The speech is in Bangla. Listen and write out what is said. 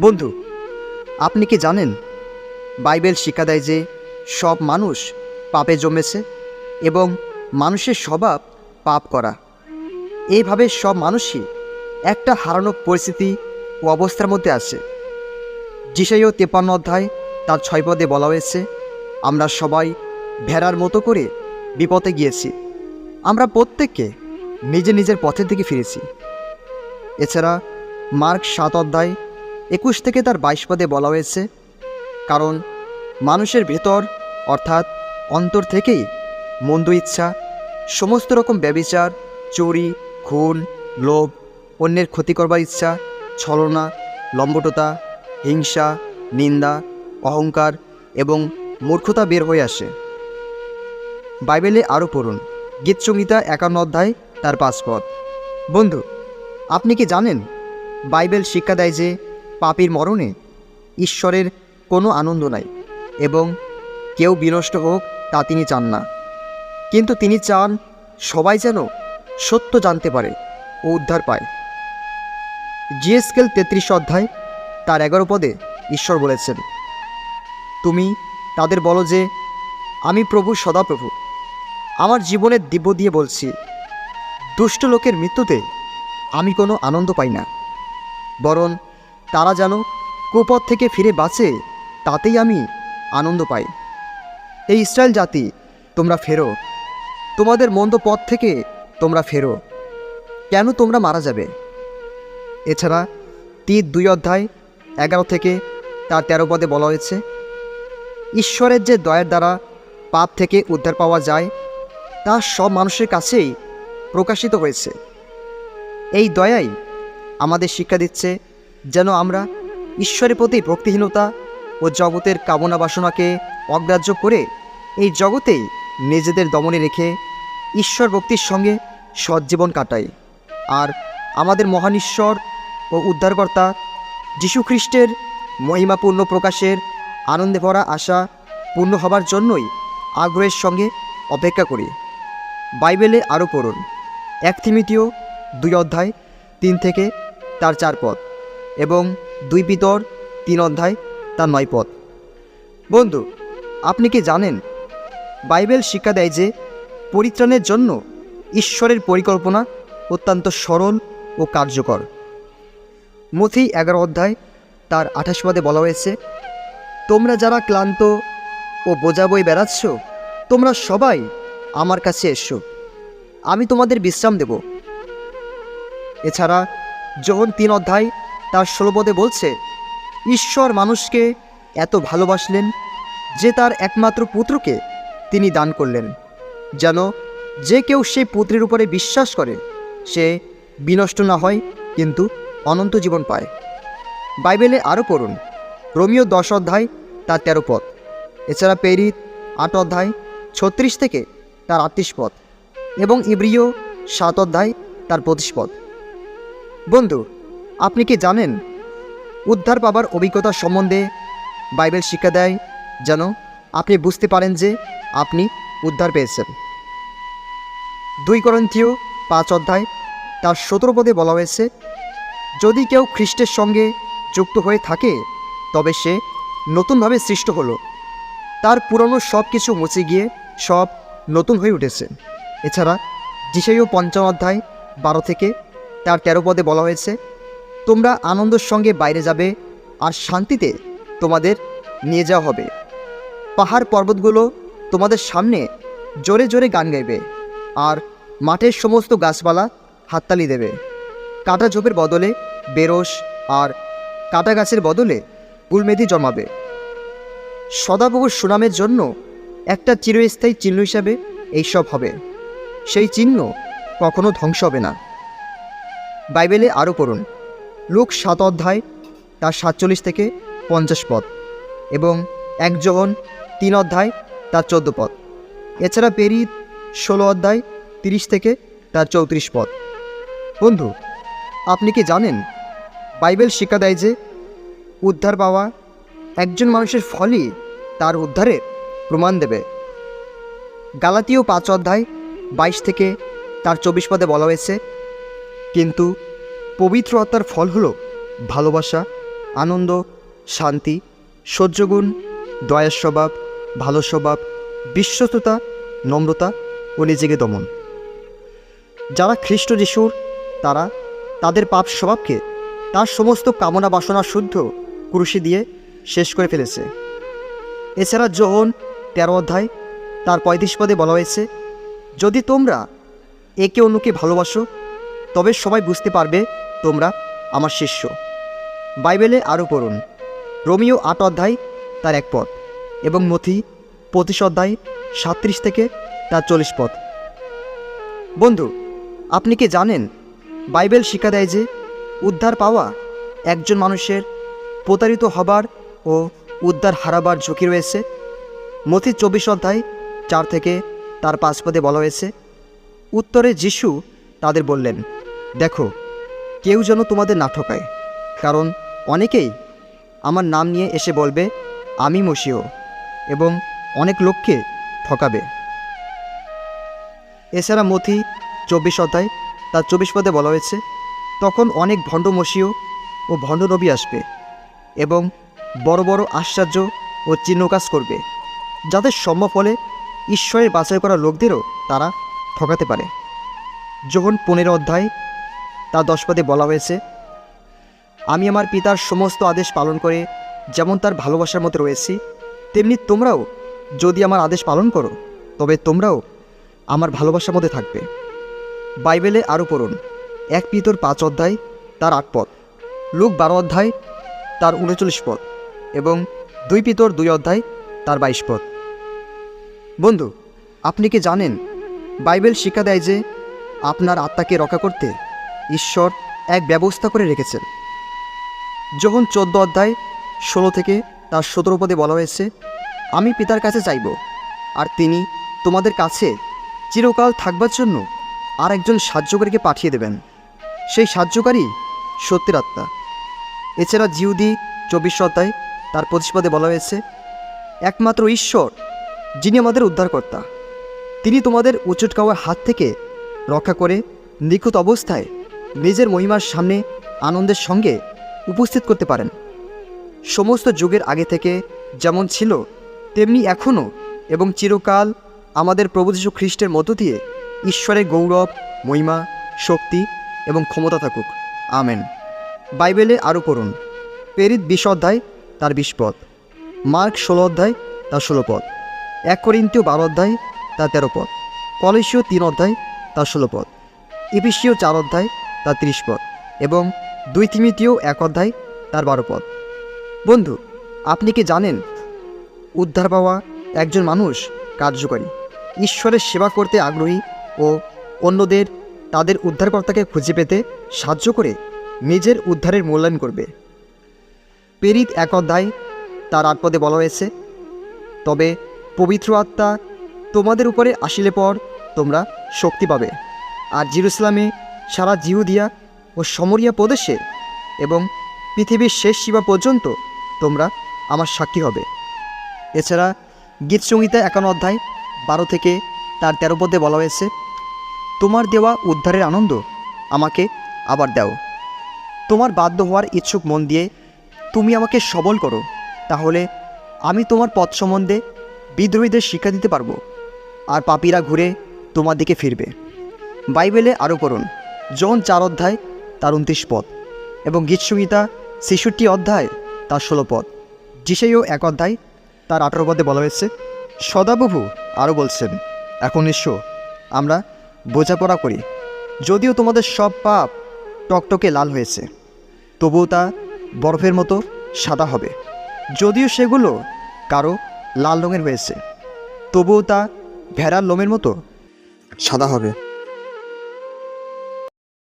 বন্ধু, আপনি কি জানেন, বাইবেল শিক্ষা দেয় যে সব মানুষ পাপে জমেছে এবং মানুষের স্বভাব পাপ করা। এইভাবে সব মানুষই একটা হারানো পরিস্থিতি ও অবস্থার মধ্যে আছে। যিশাইও তেপান্ন অধ্যায় তার ছয় পদে বলা হয়েছে, আমরা সবাই ভেড়ার মতো করে বিপদে গিয়েছি। আমরা প্রত্যেককে নিজে নিজের পথের দিকে ফিরেছি। এছাড়া মার্ক সাত অধ্যায় একুশ থেকে তার বাইশ পদে বলা হয়েছে। কারণ মানুষের ভেতর, অর্থাৎ অন্তর থেকেই মন্দ ইচ্ছা, সমস্ত রকম ব্যবিচার, চুরি, খুন, লোভ, অন্যের ক্ষতি করবার ইচ্ছা, ছলনা, লম্বটতা, হিংসা, নিন্দা, অহংকার এবং মূর্খতা বের হয়ে আসে। বাইবেলে আরও পড়ুন গীতসংহিতা একান্ন অধ্যায়, তার পাঁচ পদ। বন্ধু, আপনি কি জানেন, বাইবেল শিক্ষা দেয় যে পাপীর মরণে ঈশ্বরের কোনো আনন্দ নাই এবং কেউ বিনষ্ট হোক তা তিনি চান না। কিন্তু তিনি চান সবাই যেন সত্য জানতে পারে ও উদ্ধার পায়। জিএসকেল তেত্রিশ অধ্যায়, তার এগারো পদে ঈশ্বর বলেছেন, তুমি তাদের বলো যে, আমি প্রভু সদাপ্রভু। আমার জীবনের দিব্য দিয়ে বলছি, দুষ্ট লোকের মৃত্যুতে আমি কোনো আনন্দ পাই না। বরং তারা যেন কুপথ থেকে ফিরে বাঁচে, তাতেই আমি আনন্দ পাই। এই ইসরায়েল জাতি, তোমরা ফেরো। তোমাদের মন্দ পথ থেকে তোমরা ফেরো। কেন তোমরা মারা যাবে? এছাড়া তীর দুই অধ্যায় এগারো থেকে তার তেরো পদে বলা হয়েছে, ঈশ্বরের যে দয়ের দ্বারা পাপ থেকে উদ্ধার পাওয়া যায়, তা সব মানুষের কাছেই প্রকাশিত হয়েছে। এই দয়াই আমাদের শিক্ষা দিচ্ছে যেন আমরা ঈশ্বরের প্রতি ভক্তিহীনতা ও জগতের কামনা বাসনাকে অগ্রাহ্য করে এই জগতেই নিজেদের দমনে রেখে ঈশ্বর ভক্তির সঙ্গে সজ্জীবন কাটাই। আর আমাদের মহান ঈশ্বর ও উদ্ধারকর্তা যীশুখ্রিস্টের মহিমাপূর্ণ প্রকাশের আনন্দে ভরা আশা পূর্ণ হবার জন্যই আগ্রহের সঙ্গে অপেক্ষা করি। বাইবেলে আরও পড়ুন। এক থিমিতীয় দুই অধ্যায় তিন থেকে তার চার পদ এবং দুই পিতর, তিন অধ্যায় তার নয় পথ বন্ধু, আপনি কি জানেন, বাইবেল শিক্ষা দেয় যে পরিত্রাণের জন্য ঈশ্বরের পরিকল্পনা অত্যন্ত সরল ও কার্যকর। মথি এগারো অধ্যায়, তার আঠাশ পদে বলা হয়েছে, তোমরা যারা ক্লান্ত ও বোঝা বই বেড়াচ্ছ, তোমরা সবাই আমার কাছে এসো। আমি তোমাদের বিশ্রাম দেব। এছাড়া যখন তিন অধ্যায় তার ষোলো পদে বলছে, ঈশ্বর মানুষকে এত ভালোবাসলেন যে তার একমাত্র পুত্রকে তিনি দান করলেন। যেন যে কেউ সেই পুত্রের উপরে বিশ্বাস করে, সে বিনষ্ট না হয়, কিন্তু অনন্ত জীবন পায়। বাইবেলে আরও পড়ুন, রোমিও দশ অধ্যায়, তার তেরো পদ। এছাড়া পেরিত আট অধ্যায়, ছত্রিশ থেকে তার আটত্রিশ পদ। এবং ইব্রিয় সাত অধ্যায়, তার পঁচিশ পদ। বন্ধু আপনি কি জানেন? উদ্ধার পাবার অভিজ্ঞতা সম্বন্ধে বাইবেল শিক্ষা দেয় যেন আপনি বুঝতে পারেন যে আপনি উদ্ধার পেয়েছেন। দুই করন্থীয় পাঁচ অধ্যায় তার সতেরো পদে বলা হয়েছে, যদি কেউ খ্রিস্টের সঙ্গে যুক্ত হয়ে থাকে, তবে সে নতুনভাবে সৃষ্ট হলো। তার পুরনো সব কিছু মুছে গিয়ে সব নতুন হয়ে উঠেছে। এছাড়া যিশাইও পঞ্চম অধ্যায় বারো থেকে তার তেরো পদে বলা হয়েছে তোমরা আনন্দের সঙ্গে বাইরে যাবে আর শান্তিতে তোমাদের নিয়ে যাওয়া হবে। পাহাড় পর্বতগুলো তোমাদের সামনে জোরে জোরে গান গাইবে আর মাঠের সমস্ত গাছপালা হাততালি দেবে। কাটা ঝোপের বদলে বেরস আর কাটা গাছের বদলে গুলমেধি জমাবে সদাবহুর সুনামের জন্য একটা চিরস্থায়ী চিহ্ন হিসাবে এইসব হবে। সেই চিহ্ন কখনো ধ্বংস হবে না। বাইবেলে আরও পড়ুন লোক সাত অধ্যায়, তার সাতচল্লিশ থেকে পঞ্চাশ পদ এবং এক জগন তিন অধ্যায়, তার চোদ্দ পদ। এছাড়া পেরিত ষোলো অধ্যায়, তিরিশ থেকে তার চৌত্রিশ পদ। বন্ধু, আপনি কি জানেন, বাইবেল শিক্ষা দেয় যে উদ্ধার পাওয়া একজন মানুষের ফলই তার উদ্ধারের প্রমাণ দেবে। গালাতীয় পাঁচ অধ্যায়, বাইশ থেকে তার চব্বিশ পদে বলা হয়েছে, কিন্তু পবিত্র আত্মার ফল হলো ভালোবাসা, আনন্দ, শান্তি সহ্যগুণ দয়ার স্বভাব, ভালো স্বভাব, বিশ্বস্ততা, নম্রতা ও নিজেকে দমন। যারা খ্রিস্ট যিশুর, তারা তাদের পাপ স্বভাবকে তার সমস্ত কামনা বাসনা শুদ্ধ কুরুশি দিয়ে শেষ করে ফেলেছে। এছাড়া যোহন তেরো অধ্যায় তার পঁয়ত্রিশ পদে বলা হয়েছে, যদি তোমরা একে অন্যকে ভালোবাসো, তবে সবাই বুঝতে পারবে তোমরা আমার শিষ্য। বাইবেলে আরও পড়ুন। রোমিও আট অধ্যায় তার এক পথ এবং মথি পঁচিশ অধ্যায় সাত্রিশ থেকে তার চল্লিশ পথ বন্ধু, আপনি কি জানেন, বাইবেল শিক্ষা দেয় যে উদ্ধার পাওয়া একজন মানুষের প্রতারিত হবার ও উদ্ধার হারাবার ঝুঁকি রয়েছে? মথি চব্বিশ অধ্যায় চার থেকে তার পাঁচ পদে বলা হয়েছে, উত্তরে যিশু তাদের বললেন, দেখো কেউ যেন তোমাদের না ঠকায়। কারণ অনেকেই আমার নাম নিয়ে এসে বলবে, আমি মসিও এবং অনেক লোককে ঠকাবে। এছাড়া মথি চব্বিশ অধ্যায়, তার চব্বিশ পদে বলা হয়েছে, তখন অনেক ভণ্ড মসিও ও ভণ্ড নবী আসবে এবং বড় বড় আশ্চর্য ও চিহ্ন কাজ করবে, যাদের সম্ভব হলে ঈশ্বরের বাছাই করা লোকদেরও তারা ঠকাতে পারে। যখন পনেরো অধ্যায় তার দশ পদে বলা হয়েছে। আমি আমার পিতার সমস্ত আদেশ পালন করে যেমন তার ভালোবাসার মতো রয়েছি, তেমনি তোমরাও যদি আমার আদেশ পালন করো, তবে তোমরাও আমার ভালোবাসার মধ্যে থাকবে। বাইবেলে আরও পড়ুন, এক পিতর পাঁচ অধ্যায়, তার আট পদ। লুক বারো অধ্যায়, তার উনচল্লিশ পদ, এবং দুই পিতর দুই অধ্যায়, তার বাইশ পদ। বন্ধু, আপনি কি জানেন, বাইবেল শিক্ষা দেয় যে আপনার আত্মাকে রক্ষা করতে ঈশ্বর এক ব্যবস্থা করে রেখেছেন। যখন চোদ্দ অধ্যায় ষোলো থেকে তার সতেরো পদে বলা হয়েছে, আমি পিতার কাছে চাইব, আর তিনি তোমাদের কাছে চিরকাল থাকবার জন্য আর একজন সাহায্যকারীকে পাঠিয়ে দেবেন। সেই সাহায্যকারী সত্যের আত্মা। এছাড়া জিউদি চব্বিশ অধ্যায় তার পঁচিশ পদে বলা হয়েছে, একমাত্র ঈশ্বর, যিনি আমাদের উদ্ধারকর্তা, তিনি তোমাদের উচুট খাওয়ার হাত থেকে রক্ষা করে নিখুঁত অবস্থায় নিজের মহিমার সামনে আনন্দের সঙ্গে উপস্থিত করতে পারেন। সমস্ত যুগের আগে থেকে যেমন ছিল, তেমনি এখনও এবং চিরকাল আমাদের প্রভু যীশু খ্রিস্টের মধ্য দিয়ে ঈশ্বরের গৌরব, মহিমা, শক্তি এবং ক্ষমতা থাকুক। আমেন। বাইবেলে আরও পড়ুন। পেরিত বিশ অধ্যায়, তার বিশ পদ। মার্ক ষোলো অধ্যায়, তার ষোলো পদ। এক করিন্তীয় বারো অধ্যায়, তার তেরো পদ। কলেশীয় তিন অধ্যায়, তার ষোলো পদ। ইপিসীয় চার অধ্যায় তার ত্রিশ পদ এবং দুই তিমিতীয় এক অধ্যায় তার বারো পদ। বন্ধু, আপনি কি জানেন, উদ্ধার পাওয়া একজন মানুষ কার্যকরী, ঈশ্বরের সেবা করতে আগ্রহী ও অন্যদের তাদের উদ্ধারকর্তাকে খুঁজে পেতে সাহায্য করে নিজের উদ্ধারের মূল্যায়ন করবে। পেরিত এক অধ্যায় তার আট পদে বলা হয়েছে, তবে পবিত্র আত্মা তোমাদের উপরে আসিলে পর তোমরা শক্তি পাবে। আর জিরুসালামে সারা জিহুদিয়া ও সমরিয়া প্রদেশে এবং পৃথিবীর শেষ সীমা পর্যন্ত তোমরা আমার সাক্ষী হবে। এছাড়া গীতসংহিতা একান্ন অধ্যায় বারো থেকে তার তেরো পদে বলা হয়েছে, তোমার দেওয়া উদ্ধারের আনন্দ আমাকে আবার দাও। তোমার বাধ্য হওয়ার ইচ্ছুক মন দিয়ে তুমি আমাকে সবল করো, তাহলে আমি তোমার পথ সম্বন্ধে বিদ্রোহীদের শিক্ষা দিতে পারব, আর পাপীরা ঘুরে তোমার দিকে ফিরবে। বাইবেলে আরও পড়ুন জন চার অধ্যায়, তার উনত্রিশ পদ, এবং গীতসংহিতা ছেষট্টি অধ্যায়, তার ষোলো পদ। জিসাইও এক অধ্যায়, তার আঠেরো পদে বলা হয়েছে, সদাপ্রভু আরও বলছেন, এখন এসো, আমরা বোঝাপড়া করি। যদিও তোমাদের সব পাপ টকটকে লাল হয়েছে, তবুও তা বরফের মতো সাদা হবে। যদিও সেগুলো কারও লাল রঙের হয়েছে, তবুও তা ভেড়ার লোমের মতো সাদা হবে।